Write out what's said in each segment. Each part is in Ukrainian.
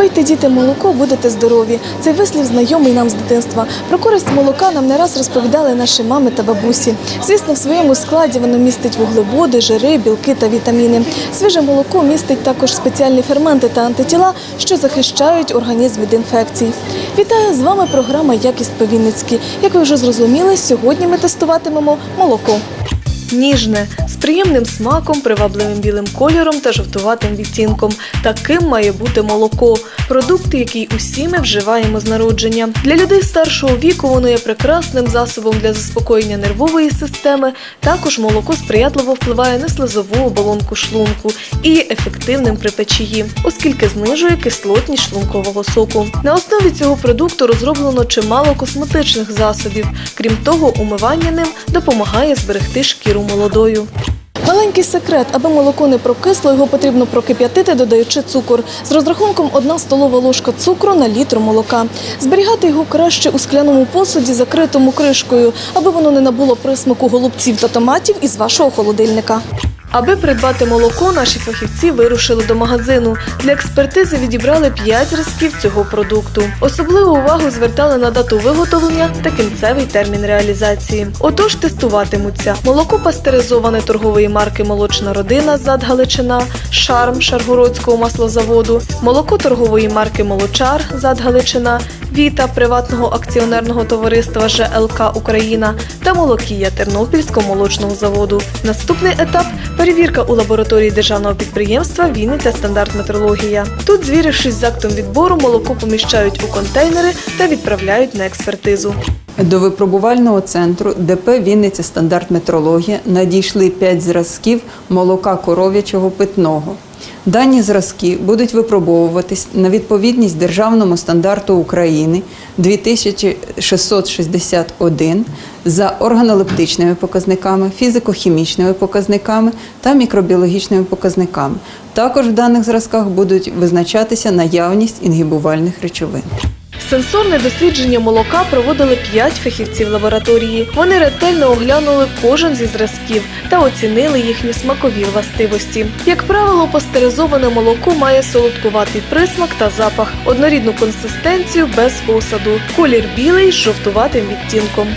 Пийте діти молоко, будете здорові. Цей вислів знайомий нам з дитинства. Про користь молока нам не раз розповідали наші мами та бабусі. Звісно, в своєму складі воно містить вуглеводи, жири, білки та вітаміни. Свіже молоко містить також спеціальні ферменти та антитіла, що захищають організм від інфекцій. Вітаю з вами програма Якість по-вінницьки. Як ви вже зрозуміли, сьогодні ми тестуватимемо молоко. Ніжне, з приємним смаком, привабливим білим кольором та жовтуватим відтінком. Таким має бути молоко. Продукт, який усі ми вживаємо з народження. Для людей старшого віку воно є прекрасним засобом для заспокоєння нервової системи. Також молоко сприятливо впливає на слизову оболонку шлунку і є ефективним при печії, оскільки знижує кислотність шлункового соку. На основі цього продукту розроблено чимало косметичних засобів. Крім того, умивання ним допомагає зберегти шкіру молодою. Маленький секрет, аби молоко не прокисло, його потрібно прокип'ятити, додаючи цукор. З розрахунком одна столова ложка цукру на літр молока. Зберігати його краще у скляному посуді, закритому кришкою, аби воно не набуло присмаку голубців та томатів із вашого холодильника. Аби придбати молоко, наші фахівці вирушили до магазину. Для експертизи відібрали 5 зразків цього продукту. Особливу увагу звертали на дату виготовлення та кінцевий термін реалізації. Отож, тестуватимуться молоко пастеризоване торгової марки Молочна родина ЗАД Галичина, Шарм Шаргородського маслозаводу, молоко торгової марки Молочар ЗАД Галичина, Віта приватного акціонерного товариства ЖЛК Україна та Молокія Тернопільського молочного заводу. Наступний етап перевірка у лабораторії державного підприємства Вінниця стандарт метрологія. Тут, звірившись з актом відбору, молоко поміщають у контейнери та відправляють на експертизу. До випробувального центру ДП Вінниця стандарт метрологія надійшли 5 зразків молока коров'ячого питного. Дані зразки будуть випробовуватись на відповідність державному стандарту України 2661 за органолептичними показниками, фізико-хімічними показниками та мікробіологічними показниками. Також в даних зразках будуть визначатися наявність інгібувальних речовин. Сенсорне дослідження молока проводили 5 фахівців лабораторії. Вони ретельно оглянули кожен зі зразків та оцінили їхні смакові властивості. Як правило, пастеризоване молоко має солодкуватий присмак та запах, однорідну консистенцію без осаду, колір білий з жовтуватим відтінком.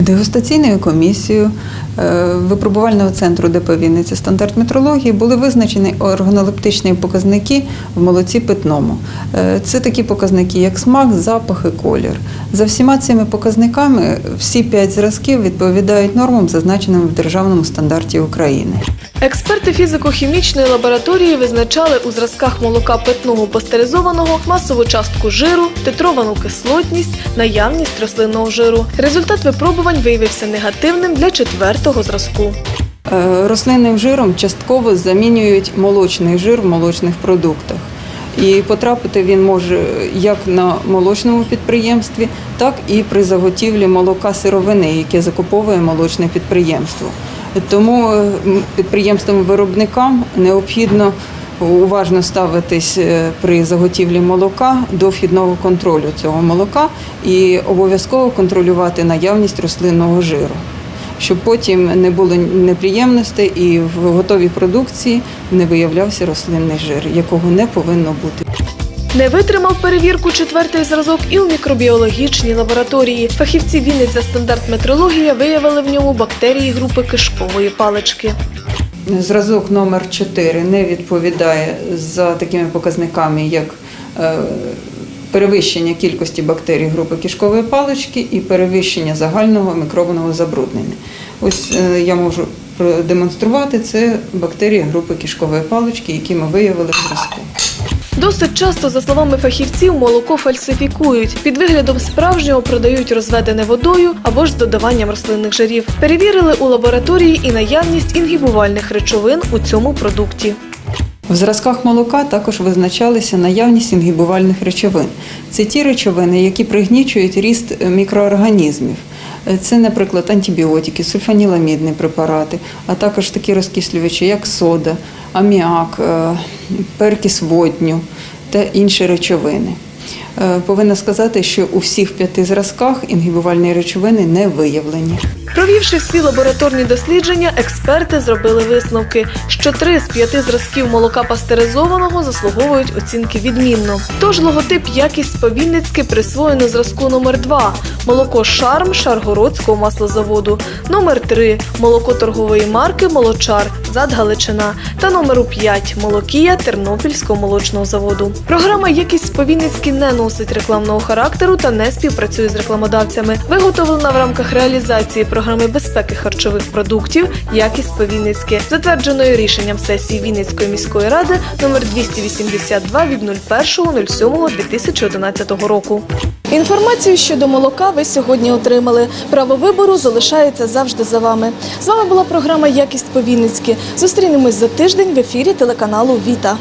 Дегустаційною комісією е, випробувального центру ДП Вінниця стандарт метрології були визначені органолептичні показники в молоці питному. Е, Це такі показники, як смак, запах і колір. За всіма цими показниками всі п'ять зразків відповідають нормам, зазначеним в державному стандарті України. Експерти фізико-хімічної лабораторії визначали у зразках молока питного пастеризованого масову частку жиру, титровану кислотність, наявність рослинного жиру. Результат випробувань виявився негативним для четвертого зразку. Е, Рослинним жиром частково замінюють молочний жир в молочних продуктах. І потрапити він може як на молочному підприємстві, так і при заготівлі молока сировини, яке закуповує молочне підприємство. Тому е, підприємствам-виробникам необхідно уважно ставитись е, при заготівлі молока до вхідного контролю цього молока і обов'язково контролювати наявність рослинного жиру щоб потім не було неприємностей і в готовій продукції не виявлявся рослинний жир, якого не повинно бути. Не витримав перевірку четвертий зразок і у мікробіологічній лабораторії. Фахівці Вінниця стандарт метрологія виявили в ньому бактерії групи кишкової палички. Зразок номер 4 не відповідає за такими показниками, як е, перевищення кількості бактерій групи кишкової палички і перевищення загального мікробного забруднення. Ось е, я можу продемонструвати це бактерії групи кишкової палички, які ми виявили в зразку. Досить часто, за словами фахівців, молоко фальсифікують. Під виглядом справжнього продають розведене водою або ж з додаванням рослинних жирів. Перевірили у лабораторії і наявність інгібувальних речовин у цьому продукті. В зразках молока також визначалися наявність інгібувальних речовин. Це ті речовини, які пригнічують ріст мікроорганізмів. Е, Це, наприклад, антибіотики, сульфаніламідні препарати, а також такі розкислювачі, як сода, аміак, е, перкіс водню та інші речовини. Е, Повинна сказати, що у всіх п'яти зразках інгібувальні речовини не виявлені. Провівши всі лабораторні дослідження, експерти зробили висновки, що три з п'яти зразків молока пастеризованого заслуговують оцінки відмінно. Тож логотип якість повінницьки присвоєно зразку номер 2 молоко Шарм Шаргородського маслозаводу, номер 3 молоко торгової марки Молочар Зад Галичина та номеру 5 молокія Тернопільського молочного заводу. Програма Якість повінницькі не носить рекламного характеру та не співпрацює з рекламодавцями. Виготовлена в рамках реалізації програми безпеки харчових продуктів Якість повінницьке, затвердженої рішенням сесії Вінницької міської ради номер 282 від 01.07.2011 року. Інформацію щодо молока ви сьогодні отримали. Право вибору залишається завжди за вами. З вами була програма Якість по Вінницьки. Зустрінемось за тиждень в ефірі телеканалу Віта.